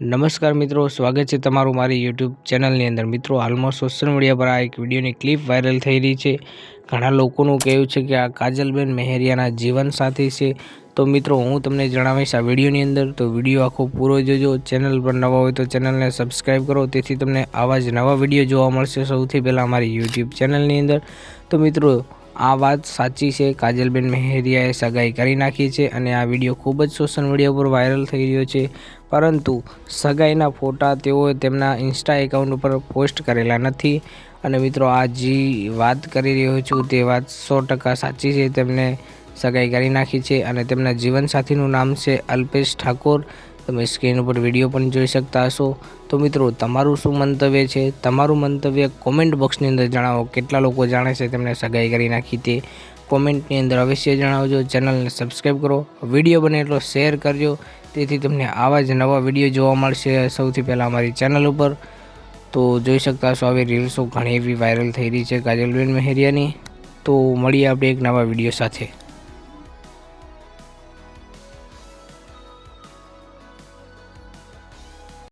નમસ્કાર મિત્રો, સ્વાગત છે તમારું મારી યુટ્યુબ ચેનલની અંદર. મિત્રો, હાલમાં સોશિયલ મીડિયા પર આ એક વિડીયોની ક્લિપ વાયરલ થઈ રહી છે. ઘણા લોકોનું કહેવું છે કે આ કાજલબેન મહેરિયાના જીવનસાથી છે. તો મિત્રો, હું તમને જણાવીશ આ વિડીયોની અંદર. તો વીડિયો આખો પૂરો જોજો. ચેનલ પર નવા હોય તો ચેનલને સબસ્ક્રાઈબ કરો. તેથી તમને આવા જ નવા વીડિયો જોવા મળશે સૌથી પહેલાં અમારી યુટ્યુબ ચેનલની અંદર. તો મિત્રો આ વાત સાચી છે. કાજલબેન મહેરિયાએ સગાઈ કરી નાખી છે અને આ વીડિયો ખૂબ જ સોશિયલ મીડિયા પર વાયરલ થઈ રહ્યો છે. પરંતુ સગાઈના ફોટા તેઓએ તેમના ઇન્સ્ટા એકાઉન્ટ ઉપર પોસ્ટ કરેલા નથી. અને મિત્રો, આ જે વાત કરી રહ્યો છું તે વાત સો ટકા સાચી છે. તેમને સગાઈ કરી નાખી છે અને તેમના જીવનસાથીનું નામ છે અલ્પેશ ઠાકોર. તમે સ્ક્રીન ઉપર વીડિયો પણ જોઈ શકતા હશો. તો મિત્રો, તમારું શું મંતવ્ય છે? તમારું મંતવ્ય કોમેન્ટ બોક્સની અંદર જણાવો. કેટલા લોકો જાણે છે તેમને સગાઈ કરી નાખી તે કોમેન્ટની અંદર અવશ્ય જણાવજો. ચેનલને સબસ્ક્રાઈબ કરો, વીડિયો બને એટલો શેર કરજો. તેથી તમને આવા જ નવા વીડિયો જોવા મળશે સૌથી પહેલાં અમારી ચેનલ ઉપર. તો જોઈ શકતા હશો, આવી રીલ્સો ઘણી એવી વાયરલ થઈ રહી છે કાજલબેન મહેરિયાની. તો મળીએ આપણે એક નવા વીડિયો સાથે.